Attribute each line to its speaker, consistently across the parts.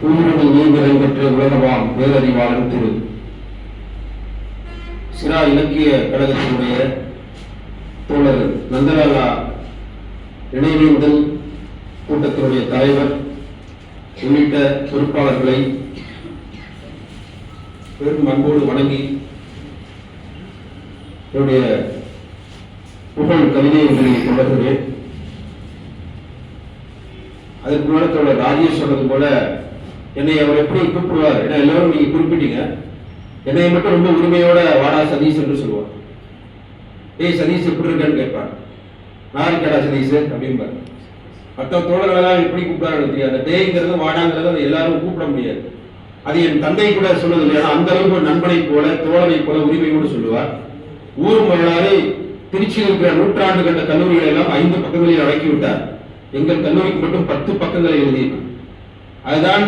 Speaker 1: ஊரணி நீதிரை பெற்ற உலகவாம் பேரறிவாளன் திரு. சிரா இலக்கிய கழகத்தினுடைய தோழர் நந்தலாலா இணைவேந்தல் கூட்டத்தினுடைய தலைவர் உள்ளிட்ட பொறுப்பாளர்களை பெரும் அன்போடு வணங்கி என்னுடைய புகழ் கவிதைகளை தொடர்கிறேன் அதற்கு மேலே தோழர் ராஜேஷ் சொன்னது போல என்னை அவர் எப்படி கூப்பிடுவார். ஏன்னா எல்லோரும் நீங்க குறிப்பிட்டீங்க. என்னை மட்டும் ரொம்ப உரிமையோட வாடா சதீஷ் என்று சொல்லுவார். ஏய் சதீஷ் எப்படி இருக்கான்னு கேட்பார். நாரிக்கடா சதீஷ் அப்படிம்பார். மற்ற தோழர்களெல்லாம் எப்படி கூப்பிடாரு தெரியாது. அந்த டேங்கிறது வாடாங்கிறது அதை எல்லாரும் கூப்பிட முடியாது. அது என் தந்தை கூட சொன்னது இல்லை அந்த அளவுக்கு நண்பனை போல தோழனை போல உரிமையோடு சொல்லுவார். ஊர் வரலாறு திருச்சியில் இருக்கிற நூற்றாண்டு கண்ட கல்லூரிகளை எல்லாம் ஐந்து பக்கங்களில் அடக்கி விட்டார் எங்கள் கல்லூரிக்கு மட்டும் பத்து பக்கங்களை எழுதியிருக்கிறார். அதுதான்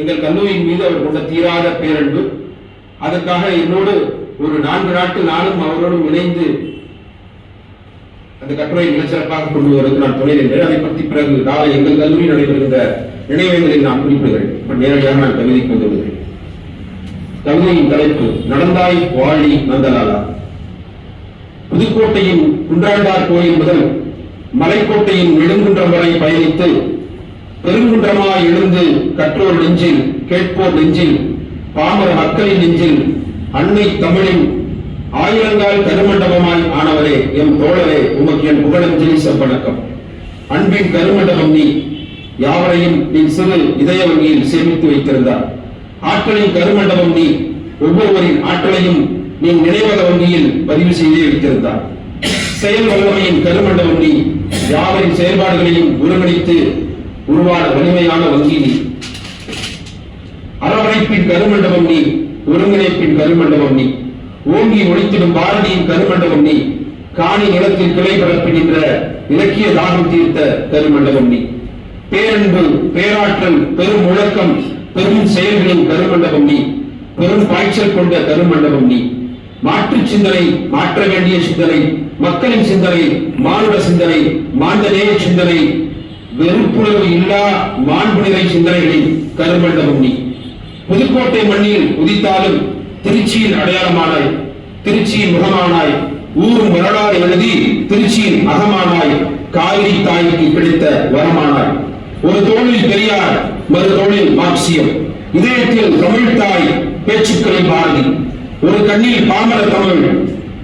Speaker 1: எங்கள் கல்லூரியின் மீது அவர் கொண்ட தீராத பேரன்பு அதற்காக என்னோடு ஒரு நான்கு நாட்கள் நானும் அவரோடும் இணைந்து அந்த கட்டுரை மிகச்சிறப்பாக கொண்டு வருவதற்கு நான் துணை நின்றேன். அதை பற்றி பிறகு நாளை எங்கள் கல்லூரி நடைபெறுகின்ற நினைவுகளில் நான் குறிப்பிடுகிறேன். இப்போ நேரடியாக நான் கவிதைக்கு வந்து வருகிறேன் கவிதையின் தலைப்பு நடந்தாய் வாழி நந்தலாலா புதுக்கோட்டையின் குன்றாண்டார் கோயில் முதல் மலைக்கோட்டையின் நெடுங்குன்றம் வரை பயணித்து பெருங்குன்றமாய் எழுந்து கற்றோர் நெஞ்சில் கேட்போர் நெஞ்சில் பாமர மக்களின் நெஞ்சில் அன்னை தமிழின் ஆயிரங்கால் கருமண்டபமாய் ஆனவரே எம் தோழரே உமக்கு என் புகழஞ்சலி செவ்வணக்கம் அன்பின் கருமண்டபம் நீ யாவரையும் நீ சிறு இதய வங்கியில் சேமித்து வைத்திருந்தார் ஆற்றலின் கருமண்டபம் நீ ஒவ்வொருவரின் ஆற்றலையும் நீ நினைவக வங்கியில் பதிவு செய்தே வைத்திருந்தார் செயல் வல்லமையின் கருமண்டபம் நீ யாவரின் செயல்பாடுகளையும் ஒருங்கிணைத்து உருவான வலிமையான வங்கி. நீ அரவணைப்பின் கருமண்டபம் நீ ஒருங்கிணைப்பின் கருமண்டபம் நீ. ஓங்கி ஒழித்திடும் பாரதியின் கருமண்டபம் நீ. காணி நிலத்தில் கிளை பரப்பிடுகின்ற இலக்கிய தாகம் தீர்த்த கருமண்டபம் நீ. பேரன்பு பேராற்றல் பெரும் முழக்கம் பெரும் செயல்களின் கருமண்டபம் நீ. பெரும் பாய்ச்சல் கொண்ட கருமண்டபம் நீ. மாற்று சிந்தனை மாற்ற வேண்டிய சிந்தனை மக்களின் சிந்தனை மானுட சிந்தனை மாந்தநேய சிந்தனை வெறுப்புணர்வு இல்லா மாண்புநிலை சிந்தனைகளின் கருமண்டபம் பூமி புதுக்கோட்டை மண்ணில் உதித்தாலும் திருச்சியின் அடையாளமானாய் திருச்சியின் முகமானாய் ஊரும் வரலாறு எழுதி திருச்சியின் அகமானாய் காவிரி தாய்க்கு கிடைத்த வரமானாய். ஒரு தோளில் பெரியார் மறு தோளில் மார்க்சியம். இதயத்தில் தமிழ் தாய் பேச்சுக்களில் பாரதி ஒரு கண்ணில் பாமர தமிழ்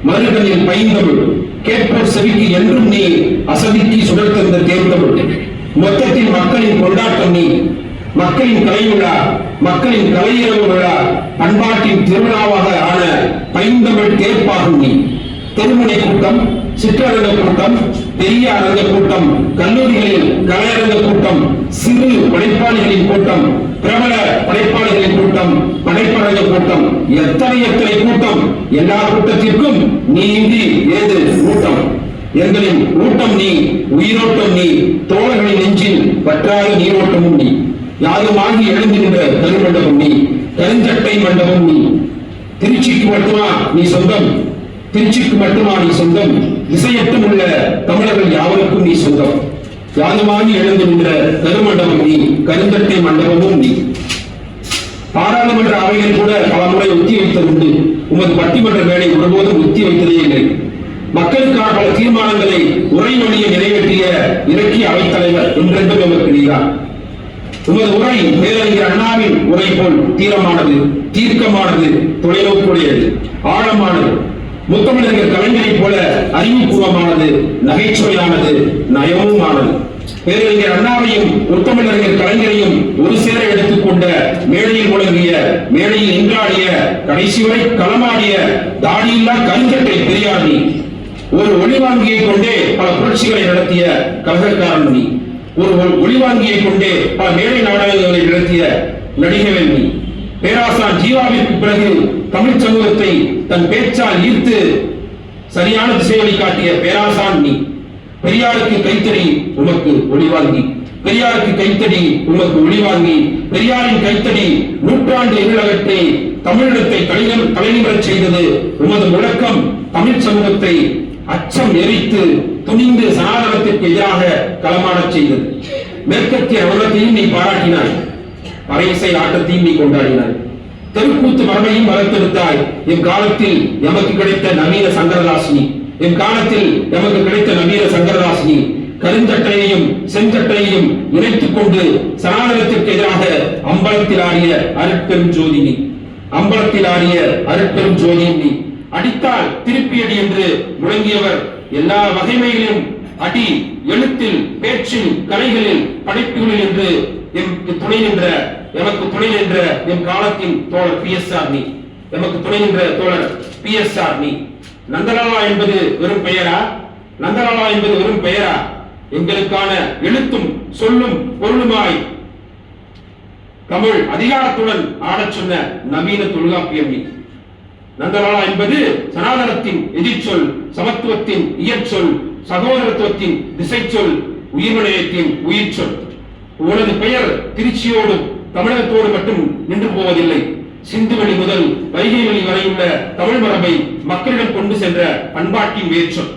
Speaker 1: மறு கண்ணில் பைந்தமிழ். கேட்பர் செவிக்கு என்றும் நீ அசதிக்கு சுடர்த்தந்த தேர்ந்தமிழ். மொத்தத்தில் மக்களின் கொண்டாட்டம் நீ. மக்களின் கலை மக்களின் கலையிறவு விழா பண்பாட்டின் திருவிழாவாக ஆன பைந்தமிழ் தேர்ப்பாகும் நீ. திருமணி கூட்டம் சிற்றரங்க கூட்டம் பெரிய அரங்க கூட்டம் கல்லூரிகளில் கலையரங்க கூட்டம் சிறு படைப்பாளிகளின் கூட்டம் பிரபல படைப்பாளிகளின் கூட்டம் படைப்பரங்க கூட்டம் எத்தனை எத்தனை கூட்டம்? எல்லா கூட்டத்திற்கும் நீ இன்றி ஏது எங்களின் ஊட்டம் நீ உயிரோட்டம் நீ தோழர்களின் நெஞ்சில் வற்றாத நீரோட்டமும் நீ. யாருமாகி எழுந்திருந்த கருமண்டபம் நீ கருஞ்சட்டை மண்டபம் நீ. திருச்சிக்கு மட்டுமா நீ சொந்தம்? திருச்சிக்கு மட்டுமா நீ சொந்தம்? இசையட்டும் உள்ள தமிழர்கள் யாவருக்கும் நீ சொந்தம்? யாருமாகி எழுந்து நின்ற கருமண்டபம் நீ கருந்தட்டை மண்டபமும் நீ. பாராளுமன்ற அவையில் கூட பல முறை ஒத்தி வைத்ததுண்டு உமது பட்டிமன்ற மேடை ஒருபோதும் ஒத்தி வைத்ததே இல்லை. மக்களுக்கான பல தீர்மானங்களை உரை வழியை நிறைவேற்றிய இலக்கிய அவைத்தலைவர் என்றென்றும் எமக்கு நீதான். உமது உரை பேரறிஞர் அண்ணாவின் உரை போல் தீரமானது தீர்க்கமானது தொலைநோக்குடையது ஆழமானது முத்தமிழர்கள் கலைஞரைப் போல அறிவுபூர்வமானது நகைச்சுவையானது நயமுமானது. பேரறிஞர் அண்ணாவையும் முத்தமிழர்கள் கலைஞரையும் ஒரு சேர எடுத்துக்கொண்ட மேடையில் முழங்கிய மேடையில் நின்றாடிய கடைசி வரை களமாடிய தாடியில்லா கருஞ்சட்டை பெரியார் நீ. ஒரு ஒளிவாங்கியை கொண்டே பல புரட்சிகளை நடத்திய கலகக்காரன் நீ ஒரு ஒளிவாங்கியை கொண்டே பல மேடை நாடகங்களை நடத்திய நடிகவன் நீ பேராசான் ஜீவாவிற்கு பிறகு தமிழ் சமூகத்தை தன் பேச்சால் ஈர்த்து சரியான திசைவழி காட்டிய பேராசான் நீ பெரியாருக்கு கைத்தடி உமக்கு ஒளிவாங்கி. பெரியாருக்கு கைத்தடி உமக்கு ஒளிவாங்கி. பெரியாரின் கைத்தடி நூற்றாண்டு எதிரகத்தை தமிழிடத்தை தலைநிமிரச் செய்தது உமது முழக்கம் தமிழ் சமூகத்தை அச்சம் எரித்து துணிந்து சனாதனத்திற்கு எதிராக களமாடச் செய்தது. மேற்கத்திய அவலத்தையும் நீ பாராட்டினாய். அரைசை ஆட்டத்தையும் நீ கொண்டாடினாய். தெருக்கூத்து மரபையும் வளர்த்தெடுத்தாய். என் காலத்தில் எமக்கு கிடைத்த நவீன சங்கரதாசினி. என் காலத்தில் எமக்கு கிடைத்த நவீன சங்கரதாசினி. கருஞ்சட்டையையும் செஞ்சட்டையையும் இணைத்துக் கொண்டு சனாதனத்திற்கு எதிராக அம்பலத்தில் ஆடிய அருட்பெரும் ஜோதினி அம்பலத்தில் ஆடிய அருட்பெரும் ஜோதினி அடித்தால் திருப்பி அடி என்று முழங்கியவர் எல்லா வகைமைகளிலும் அடி எழுத்தில் பேச்சில் கலைகளில் படைப்புகளில் என்று எம் துணை நின்ற எமக்கு துணை நின்ற எம் காலத்தின் தோழர் பி எஸ் ஆர் நீ. எமக்கு துணை நின்ற தோழர் பி எஸ் ஆர் நீ. நந்தலாலா என்பது வெறும் பெயரா? நந்தலாலா என்பது வெறும் பெயரா? எங்களுக்கான எழுத்தும் சொல்லும் பொருளுமாய் தமிழ் அதிகாரத்துடன் ஆடச் சொன்ன நவீன தொல்காப்பியம் நீ. நந்தலாலா என்பது சனாதனத்தின் எதிர்ச்சொல் சமத்துவத்தின் இயற்சொல் சகோதரத்துவத்தின் திசைச்சொல் உயிர்மனையத்தின் உயிர்ச்சொல். உனது பெயர் திருச்சியோடு தமிழகத்தோடு மட்டும் நின்று போவதில்லை. சிந்துவெளி முதல் வைகை வெளி வரையுள்ள தமிழ் மரபை மக்களிடம் கொண்டு சென்ற பண்பாட்டின் வேர்ச்சொல்.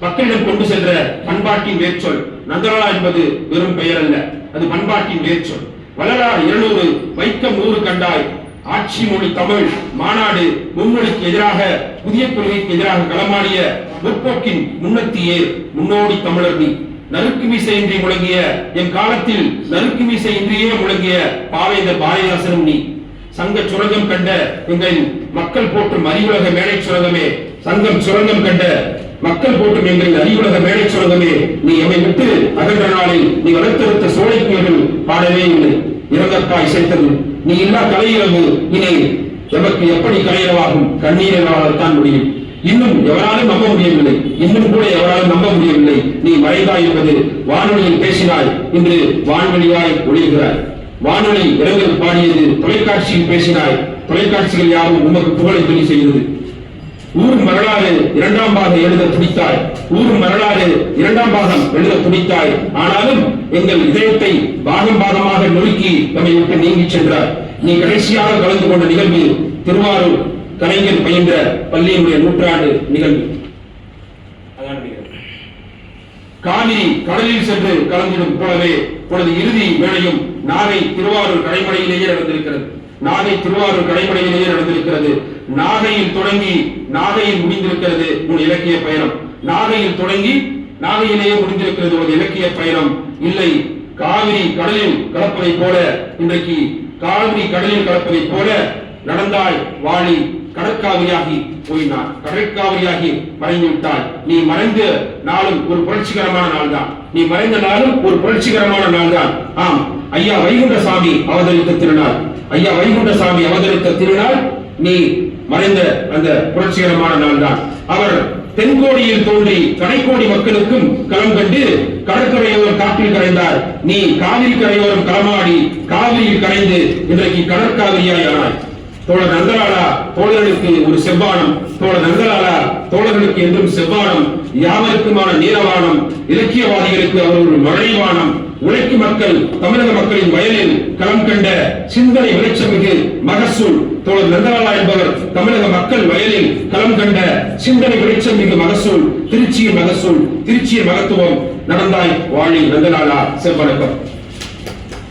Speaker 1: மக்களிடம் கொண்டு சென்ற பண்பாட்டின் வேர்ச்சொல். நந்தலாலா என்பது வெறும் பெயர் அல்ல அது பண்பாட்டின் வேர்ச்சொல். வளரா இருநூறு வைக்கம் நூறு கண்டாய் ஆட்சி மொழி தமிழ் மாநாடு மும்மொழிக்கு எதிராக புதிய கொள்கைக்கு எதிராக களமாடிய முற்போக்கின் முன்னத்தியே முன்னோடி தமிழர் நீ. நறுக்கு மீசை இன்றி முழங்கிய என் காலத்தில் நறுக்கு மீசை இன்றியே முழங்கிய பாவேந்த பாரதிதாசனும் நீ. சங்க சுரங்கம் கண்ட எங்கள் மக்கள் போற்றும் அறிவுலக மேடை சுரங்கமே. சங்கம் சுரங்கம் கண்ட மக்கள் போற்றும் எங்கள் அறிவுலக மேடை சுரங்கமே. நீ எம்மை விட்டு அகன்ற நாளில் நீ வளர்த்தெடுத்த சோழை பாடவே இல்லை. இறந்தப்பா இசைத்தது. நீ இல்லா கலையிறது இனி எமக்கு எப்படி கலையிறவாகும் கண்ணீரவாகத்தான் முடியும்? இன்னும் எவராலும் நம்ப முடியவில்லை. இன்னும் கூட எவராலும் நம்ப முடியவில்லை. நீ மறைந்தாய் என்பது வானொலியில் பேசினாய். இன்று வான்வெளியாய் ஒளிகிறாய் வானொலி இரங்கல் பாடியது தொலைக்காட்சியில் பேசினாய். தொலைக்காட்சிகள் யாரும் உமக்கு புகழை துணி செய்தது. ஊர் வரலாறு இரண்டாம் பாகம் எழுத துடித்தாய். ஊர் வரலாறு இரண்டாம் பாகம் எழுத துடித்தாய். ஆனாலும் எங்கள் இதயத்தை பாகம் பாகமாக நொறுக்கி நம்மை விட்டு நீங்கிச் சென்றார். நீ கடைசியாக கலந்து கொண்ட நிகழ்வு திருவாரூர் கலைஞர் பயின்ற பள்ளியினுடைய நூற்றாண்டு நிகழ்வு. அதான் நிகழ்வு. காவிரி கடலில் சென்று கலந்திடும் போலவே பொழுது இறுதி வேளையும் நாகை திருவாரூர் கடைமடையிலேயே நடந்திருக்கிறது. நாகை திருவாரூர் கடைமடையிலேயே நடந்திருக்கிறது. நாகையில் தொடங்கி நாகையில் முடிந்திருக்கிறது உன் இலக்கிய பயணம். நாகையில் தொடங்கி நாகையிலேயே முடிந்திருக்கிறது உன் இலக்கிய பயணம். இல்லை காவிரி கடலில் கலப்பதை போல இன்றைக்கு காவிரி கடலில் கலப்பதை போல நடந்தாய் வாழி கடற்காவிரியாகி போயினார் கடற்காவிரியாகி மறைந்து விட்டாய். நீ மறைந்த நாளும் ஒரு புரட்சிகரமான நாள் தான் நீ மறைந்த நாளும் ஒரு புரட்சிகரமான நாள் தான் ஆம் ஐயா வைகுண்ட சாமி அவதரித்த திருநாள். ஐயா வைகுண்ட சாமி அவதரித்த திருநாள் நீ மறைந்த அந்த புரட்சிகரமான நாள் தான் அவர் தென்கோடியில் தோன்றி கடைக்கோடி மக்களுக்கும் களம் கண்டு கடற்கரையோரம் காற்றில் கரைந்தார். நீ காவிரி கரையோரம் களமாடி காவிரியில் கரைந்து இன்றைக்கு கடற்காவிரியாய் ஆனாய் தோழர் நந்தலாலா தோழர்களுக்கு ஒரு செவ்வானம். தோழர் நந்தலாலா தோழர்களுக்கு என்றும் செவ்வானம். யாவருக்குமான நீரவானம். இலக்கியவாதிகளுக்கு அவர் ஒரு மழைவானம் உழைக்கும் மக்கள் தமிழக மக்களின் வயலில் களம் கண்ட சிந்தனை விளைச்சமிகு மகசூல். தோழர் நந்தலாலா என்பவர் தமிழக மக்கள் வயலில் களம் கண்ட சிந்தனை வெளிச்சம் மிகு மகசூல் திருச்சியின் மகசூல் திருச்சியின் மகத்துவம் நடந்தாய் வாழி நந்தலாலா செவ்வணக்கம்